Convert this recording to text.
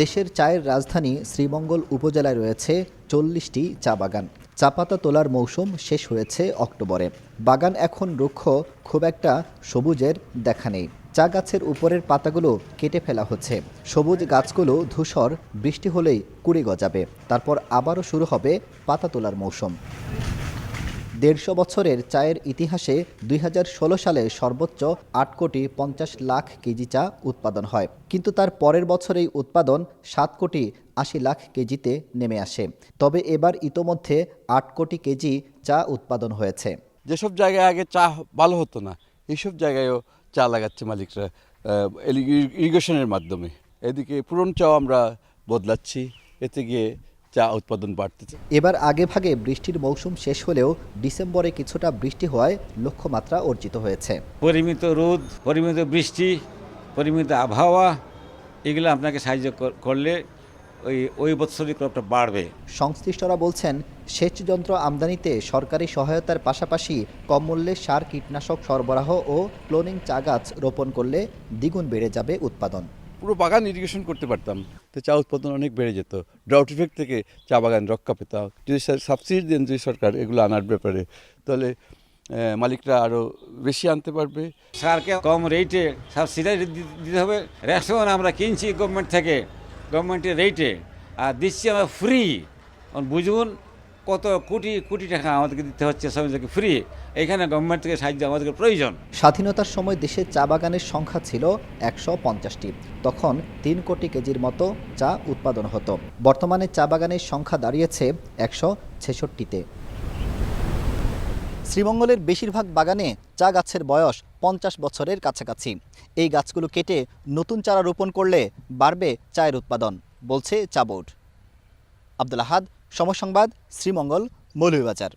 দেশের চায়ের রাজধানী শ্রীমঙ্গল উপজেলায় রয়েছে চল্লিশটি চা বাগান। চা পাতা তোলার মৌসুম শেষ হয়েছে অক্টোবরে। বাগান এখন রুক্ষ, খুব একটা সবুজের দেখা নেই। চা গাছের উপরের পাতাগুলো কেটে ফেলা হচ্ছে। সবুজ গাছগুলো ধূসর, বৃষ্টি হলেই কুড়ি গজাবে। তারপর আবারও শুরু হবে পাতা তোলার মৌসুম। দেড়শো বছরের চায়ের ইতিহাসে দুই হাজার ষোলো সালে সর্বোচ্চ আট কোটি পঞ্চাশ লাখ কেজি চা উৎপাদন হয়। কিন্তু তার পরের বছরেই উৎপাদন সাত কোটি আশি লাখ কেজিতে নেমে আসে। তবে এবার ইতোমধ্যে আট কোটি কেজি চা উৎপাদন হয়েছে। যেসব জায়গায় আগে চা ভালো হতো না, এইসব জায়গায়ও চা লাগাচ্ছে মালিকরা ইরিগেশনের মাধ্যমে। এদিকে পুরন চাও আমরা বদলাচ্ছি, এতে গিয়ে চা উৎপাদন বাড়তেছে। এবার আগে ভাগে বৃষ্টির মৌসুম শেষ হলেও ডিসেম্বরে কিছুটা বৃষ্টি হওয়ায় লক্ষ্যমাত্রা অর্জিত হয়েছে। পরিমিত রোদ পরিমিত বৃষ্টি পরিমিত আবহাওয়া এগুলো আপনাকে সাহায্য করলে ওই ওই বৎসরই ক্রপটা বাড়বে। সংশ্লিষ্টরা বলছেন সেচ যন্ত্র আমদানিতে সরকারি সহায়তার পাশাপাশি কম মূল্যে সার কীটনাশক সরবরাহ ও ক্লোনিং চা গাছ রোপণ করলে দ্বিগুণ বেড়ে যাবে উৎপাদন। পুরো বাগান ইরিগেশন করতে পারতাম। তো চা উৎপাদন অনেক বেড়ে যেত। ড্রাউট ইফেক্ট থেকে চা বাগান রক্ষা পেতাম। যদি সাবসিডি দেন যদি সরকার এগুলো আনার ব্যাপারে, তাহলে মালিকরা আরও বেশি আনতে পারবে। সারকে কম রেটে সাবসিডাই দিতে হবে। রেশন আমরা কিনছি গভর্নমেন্ট থেকে গভর্নমেন্টের রেটে আর দিচ্ছি আমরা ফ্রি বুঝুন কত কোটি কোটি টাকা আমাদেরকে দিতে হচ্ছে সবাইকে ফ্রি এখানে গভর্নমেন্ট থেকে সাহায্য আমাদেরকে প্রয়োজন। স্বাধীনতার সময় দেশে চা বাগানের সংখ্যা ছিল একশো পঞ্চাশটি। তখন তিন কোটি কেজির মতো চা উৎপাদন হতো। বর্তমানে চা বাগানের সংখ্যা দাঁড়িয়েছে একশো ছেষট্টিতে। শ্রীমঙ্গলের বেশিরভাগ বাগানে চা গাছের বয়স পঞ্চাশ বছরের কাছাকাছি। এই গাছগুলো কেটে নতুন চারা রোপণ করলে বাড়বে চায়ের উৎপাদন, বলছে চা বোর্ড। আব্দুল আহাদ সময় সংবাদ শ্রীমঙ্গল মৌলভীবাজার।